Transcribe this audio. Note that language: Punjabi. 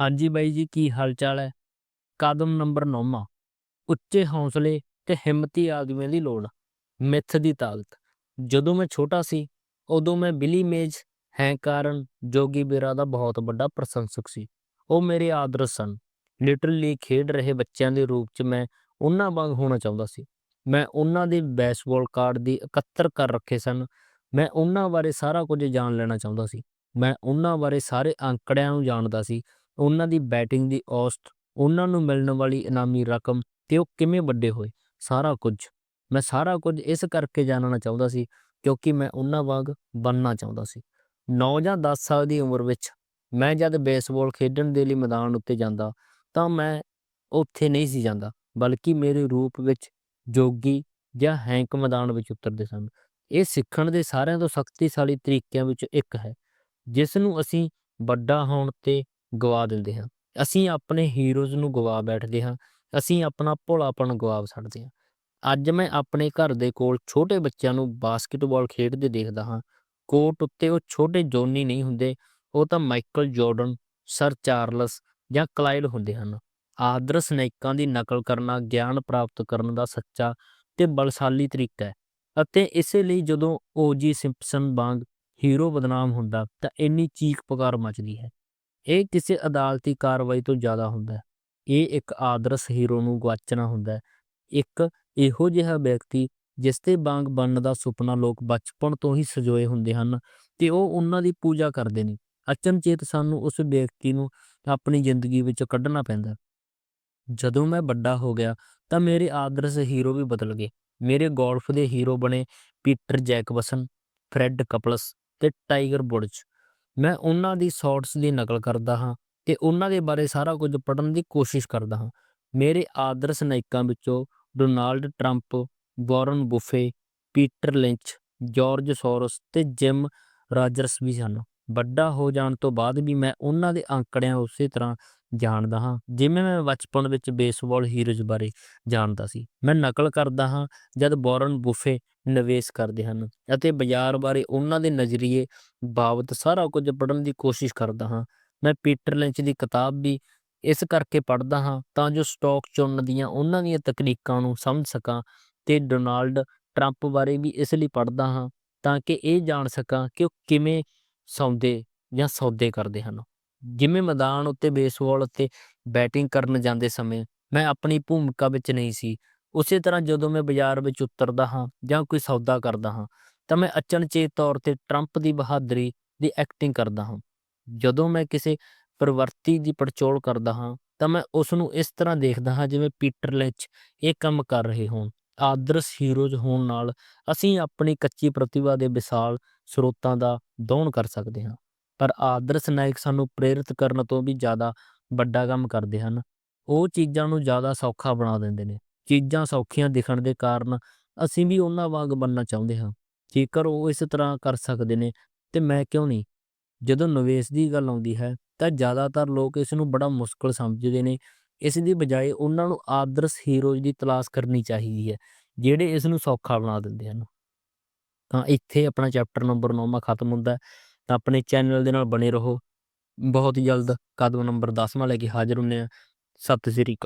ਹਾਂਜੀ ਬਾਈ ਜੀ, ਕੀ ਹਾਲ ਚਾਲ ਹੈ? ਕਦਮ ਨੰਬਰ 9 ਉੱਚੇ ਹੌਸਲੇ ਤੇ ਹਿੰਮਤੀ ਆਦਮੀਆਂ ਦੀ ਲੋੜ, ਮਿੱਥ ਦੀ ਤਾਕਤ। ਜਦੋਂ ਮੈਂ ਛੋਟਾ ਸੀ, ਉਦੋਂ ਮੈਂ ਬਿਲੀ ਮੇਜ ਹੈ ਕਾਰਨ ਜੋਗੀ ਬੇਰਾ ਦਾ ਬਹੁਤ ਵੱਡਾ ਪ੍ਰਸ਼ੰਸਕ ਸੀ। ਉਹ ਮੇਰੇ ਆਦਰਸ਼ ਸਨ। ਲਿਟਰਲੀ ਖੇਡ ਰਹੇ ਬੱਚਿਆਂ ਦੇ ਰੂਪ 'ਚ ਮੈਂ ਉਹਨਾਂ ਵਾਂਗ ਹੋਣਾ ਚਾਹੁੰਦਾ ਸੀ। ਮੈਂ ਉਹਨਾਂ ਦੇ ਬੇਸਬਾਲ ਕਾਰਡ ਦੀ ਇਕੱਤਰ ਕਰ ਰੱਖੇ ਸਨ। ਮੈਂ ਉਹਨਾਂ ਬਾਰੇ ਸਾਰਾ ਕੁਝ ਜਾਣ ਲੈਣਾ ਚਾਹੁੰਦਾ ਸੀ। ਮੈਂ ਉਹਨਾਂ ਬਾਰੇ ਸਾਰੇ ਅੰਕੜਿਆਂ ਨੂੰ ਜਾਣਦਾ ਸੀ। ਉਹਨਾਂ ਦੀ ਬੈਟਿੰਗ ਦੀ ਔਸਤ, ਉਹਨਾਂ ਨੂੰ ਮਿਲਣ ਵਾਲੀ ਇਨਾਮੀ ਰਕਮ ਤੇ ਉਹ ਕਿਵੇਂ ਵੱਡੇ ਹੋਏ? ਸਾਰਾ ਕੁਝ। ਮੈਂ ਸਾਰਾ ਕੁਝ ਇਸ ਕਰਕੇ ਜਾਣਨਾ ਚਾਹੁੰਦਾ ਸੀ ਕਿਉਂਕਿ ਮੈਂ ਉਹਨਾਂ ਵਾਂਗ ਬਣਨਾ ਚਾਹੁੰਦਾ ਸੀ। 9 ਜਾਂ 10 ਸਾਲ ਦੀ ਉਮਰ ਵਿੱਚ ਮੈਂ ਜਦ ਬੇਸਬਾਲ ਖੇਡਣ ਦੇ ਲਈ ਮੈਦਾਨ ਉੱਤੇ ਜਾਂਦਾ ਤਾਂ ਮੈਂ ਉੱਥੇ ਨਹੀਂ ਸੀ ਜਾਂਦਾ, ਬਲਕਿ ਮੇਰੇ ਰੂਪ ਵਿੱਚ ਜੋਗੀ ਜਾਂ ਹੈਂਕ ਮੈਦਾਨ ਵਿੱਚ ਉਤਰਦੇ ਸਨ। ਇਹ ਸਿੱਖਣ ਦੇ ਸਾਰਿਆਂ ਤੋਂ ਸ਼ਕਤੀਸ਼ਾਲੀ ਤਰੀਕਿਆਂ ਵਿੱਚੋਂ ਇੱਕ ਹੈ, ਜਿਸ ਨੂੰ ਅਸੀਂ ਵੱਡਾ ਹੋਣ ਤੇ ਗਵਾ ਦਿੰਦੇ ਹਾਂ। ਅਸੀਂ ਆਪਣੇ ਹੀਰੋਜ਼ ਨੂੰ ਗਵਾ ਬੈਠਦੇ ਹਾਂ। ਅਸੀਂ ਆਪਣਾ ਭੋਲਾਪਣ ਗਵਾ ਛੱਡਦੇ ਹਾਂ। ਅੱਜ ਮੈਂ ਆਪਣੇ ਘਰ ਦੇ ਕੋਲ ਛੋਟੇ ਬੱਚਿਆਂ ਨੂੰ ਬਾਸਕਟਬਾਲ ਖੇਡਦੇ ਦੇਖਦਾ ਹਾਂ। ਕੋਰਟ ਉੱਤੇ ਉਹ ਛੋਟੇ ਜੋਨੀ ਨਹੀਂ ਹੁੰਦੇ। ਉਹ ਤਾਂ ਮਾਈਕਲ ਜਾਰਡਨ, ਸਰ ਚਾਰਲਸ ਜਾਂ ਕਲਾਈਡ ਹੁੰਦੇ ਹਨ। ਆਦਰਸ਼ ਨਾਇਕਾਂ ਦੀ ਨਕਲ ਕਰਨਾ, ਗਿਆਨ ਪ੍ਰਾਪਤ ਕਰਨ ਦਾ ਸੱਚਾ ਤੇ ਬਲਸ਼ਾਲੀ ਤਰੀਕਾ ਹੈ। ਅਤੇ ਇਸੇ ਲਈ ਜਦੋਂ ਓਜੀ ਸਿੰਪਸਨ ਵਾਂਗ ਹੀਰੋ ਬਦਨਾਮ ਹੁੰਦਾ ਤਾਂ ਇੰਨੀ ਚੀਕ ਪੁਕਾਰ ਮਚਦੀ ਹੈ। ਇਹ ਕਿਸੇ ਅਦਾਲਤੀ ਕਾਰਵਾਈ ਤੋਂ ਜ਼ਿਆਦਾ ਹੁੰਦਾ ਹੈ। ਇਹ ਇੱਕ ਆਦਰਸ਼ ਹੀਰੋ ਨੂੰ ਗਵਾਚਣਾ ਹੁੰਦਾ ਹੈ। ਇੱਕ ਇਹੋ ਜਿਹਾ ਵਿਅਕਤੀ ਜਿਸ ਤੇ ਵਾਂਗ ਬਣਨ ਦਾ ਸੁਪਨਾ ਲੋਕ ਬਚਪਨ ਤੋਂ ਹੀ ਸਜੋਏ ਹੁੰਦੇ ਹਨ ਤੇ ਉਹ ਉਹਨਾਂ ਦੀ ਪੂਜਾ ਕਰਦੇ ਨੇ। ਅਚਨਚੇਤ ਸਾਨੂੰ ਉਸ ਵਿਅਕਤੀ ਨੂੰ ਆਪਣੀ ਜ਼ਿੰਦਗੀ ਵਿੱਚੋਂ ਕੱਢਣਾ ਪੈਂਦਾ ਜਦੋਂ ਮੈਂ ਵੱਡਾ ਹੋ ਗਿਆ ਤਾਂ ਮੇਰੇ ਆਦਰਸ਼ ਹੀਰੋ ਵੀ ਬਦਲ ਗਏ। ਮੇਰੇ ਗੋਲਫ ਦੇ ਹੀਰੋ ਬਣੇ ਪੀਟਰ ਜੈਕਬਸਨ, ਫ੍ਰੈਡ ਕਪਲਸ ਤੇ ਟਾਈਗਰ ਵੁਡਜ਼ ਮੈਂ ਉਹਨਾਂ ਦੀ ਸ਼ਾਟਸ ਦੀ ਨਕਲ ਕਰਦਾ ਹਾਂ ਤੇ ਉਹਨਾਂ ਦੇ ਬਾਰੇ ਸਾਰਾ ਕੁਝ ਪੜ੍ਹਨ ਦੀ ਕੋਸ਼ਿਸ਼ ਕਰਦਾ ਹਾਂ। ਮੇਰੇ ਆਦਰਸ਼ ਨਾਇਕਾਂ ਵਿੱਚੋਂ Donald Trump, Warren Buffett, Peter Lynch, George Soros ਤੇ ਜਿਮ ਰਾਜਰਸ ਵੀ ਹਨ ਵੱਡਾ ਹੋ ਜਾਣ ਤੋਂ ਬਾਅਦ ਵੀ ਮੈਂ ਉਹਨਾਂ ਦੇ ਅੰਕੜਿਆਂ ਉਸੇ ਤਰ੍ਹਾਂ ਜਾਣਦਾ ਹਾਂ, ਜਿਵੇਂ ਮੈਂ ਬਚਪਨ ਵਿੱਚ ਬੇਸਬਾਲ ਹੀਰੋਜ਼ ਬਾਰੇ ਜਾਣਦਾ ਸੀ। ਮੈਂ ਨਕਲ ਕਰਦਾ ਹਾਂ ਜਦ ਵਾਰਨ ਬੁਫੇ ਨਿਵੇਸ਼ ਕਰਦੇ ਹਨ ਅਤੇ ਬਾਜ਼ਾਰ ਬਾਰੇ ਉਹਨਾਂ ਦੇ ਨਜ਼ਰੀਏ ਬਾਬਤ ਸਾਰਾ ਕੁਝ ਪੜ੍ਹਨ ਦੀ ਕੋਸ਼ਿਸ਼ ਕਰਦਾ ਹਾਂ। ਮੈਂ ਪੀਟਰ ਲਿੰਚ ਦੀ ਕਿਤਾਬ ਵੀ ਇਸ ਕਰਕੇ ਪੜ੍ਹਦਾ ਹਾਂ ਤਾਂ ਜੋ ਸਟਾਕ ਚੁਣਨ ਦੀਆਂ ਉਹਨਾਂ ਦੀਆਂ ਤਕਨੀਕਾਂ ਨੂੰ ਸਮਝ ਸਕਾਂ ਤੇ ਡੋਨਾਲਡ ਟਰੰਪ ਬਾਰੇ ਵੀ ਇਸ ਲਈ ਪੜ੍ਹਦਾ ਹਾਂ ਤਾਂ ਕਿ ਇਹ ਜਾਣ ਸਕਾਂ ਕਿ ਉਹ ਕਿਵੇਂ ਸੌਦੇ ਜਾਂ ਸੌਦੇ ਕਰਦੇ ਹਨ। ਜਿਵੇਂ ਮੈਦਾਨ ਉੱਤੇ ਬੇਸਬਾਲ ਉੱਤੇ ਬੈਟਿੰਗ ਕਰਨ ਜਾਂਦੇ ਸਮੇਂ ਮੈਂ ਆਪਣੀ ਭੂਮਿਕਾ ਵਿੱਚ ਨਹੀਂ ਸੀ। ਉਸੇ ਤਰ੍ਹਾਂ ਜਦੋਂ ਮੈਂ ਬਾਜ਼ਾਰ ਵਿੱਚ ਉਤਰਦਾ ਹਾਂ ਜਾਂ ਕੋਈ ਸੌਦਾ ਕਰਦਾ ਹਾਂ, ਤਾਂ ਮੈਂ ਅਚਨਚੇਤ ਤੌਰ ਤੇ ਟਰੰਪ ਦੀ ਬਹਾਦਰੀ ਦੀ ਐਕਟਿੰਗ ਕਰਦਾ ਹਾਂ। ਜਦੋਂ ਮੈਂ ਕਿਸੇ ਪ੍ਰਵਰਤੀ ਦੀ ਪੜਚੋਲ ਕਰਦਾ ਹਾਂ, ਤਾਂ ਮੈਂ ਉਸ ਨੂੰ ਇਸ ਤਰ੍ਹਾਂ ਦੇਖਦਾ ਹਾਂ ਜਿਵੇਂ ਪੀਟਰ ਲਿੰਚ ਇਹ ਕੰਮ ਕਰ ਰਹੇ ਹੋਣ। ਆਦਰਸ਼ ਹੀਰੋਜ਼ ਹੋਣ ਨਾਲ ਅਸੀਂ ਆਪਣੀ ਕੱਚੀ ਪ੍ਰਤਿਭਾ ਦੇ ਵਿਸ਼ਾਲ ਸਰੋਤਾਂ ਦਾ ਦੋਹਣ ਕਰ ਸਕਦੇ ਹਾਂ। ਪਰ ਆਦਰਸ਼ ਨਾਇਕ ਸਾਨੂੰ ਪ੍ਰੇਰਿਤ ਕਰਨ ਤੋਂ ਵੀ ਜ਼ਿਆਦਾ ਵੱਡਾ ਕੰਮ ਕਰਦੇ ਹਨ। ਉਹ ਚੀਜ਼ਾਂ ਨੂੰ ਜ਼ਿਆਦਾ ਸੌਖਾ ਬਣਾ ਦਿੰਦੇ ਨੇ। ਚੀਜ਼ਾਂ ਸੌਖੀਆਂ ਦਿਖਣ ਦੇ ਕਾਰਨ ਅਸੀਂ ਵੀ ਉਹਨਾਂ ਵਾਂਗ ਬਣਨਾ ਚਾਹੁੰਦੇ ਹਾਂ। ਜੇਕਰ ਉਹ ਇਸ ਤਰ੍ਹਾਂ ਕਰ ਸਕਦੇ ਨੇ, ਤੇ ਮੈਂ ਕਿਉਂ ਨਹੀਂ? ਜਦੋਂ ਨਿਵੇਸ਼ ਦੀ ਗੱਲ ਆਉਂਦੀ ਹੈ, ਤਾਂ ਜ਼ਿਆਦਾਤਰ ਲੋਕ ਇਸ ਨੂੰ ਬੜਾ ਮੁਸ਼ਕਲ ਸਮਝਦੇ ਨੇ। ਇਸ ਦੀ ਬਜਾਏ ਉਹਨਾਂ ਨੂੰ ਆਦਰਸ਼ ਹੀਰੋਜ਼ ਦੀ ਤਲਾਸ਼ ਕਰਨੀ ਚਾਹੀਦੀ ਹੈ, ਜਿਹੜੇ ਇਸ ਨੂੰ ਸੌਖਾ ਬਣਾ ਦਿੰਦੇ ਹਨ। ਤਾਂ ਇੱਥੇ ਆਪਣਾ ਚੈਪਟਰ ਨੰਬਰ 9ਵਾਂ ਖਤਮ ਹੁੰਦਾ ਤਾਂ ਆਪਣੇ ਚੈਨਲ ਦੇ ਨਾਲ ਬਣੇ ਰਹੋ। ਬਹੁਤ ਜਲਦ ਕਦਮ ਨੰਬਰ 10ਵਾਂ ਲੈ ਕੇ ਹਾਜ਼ਰ ਹੁੰਨੇ ਆ ਸਤਿ ਸ੍ਰੀ ਅਕਾਲ।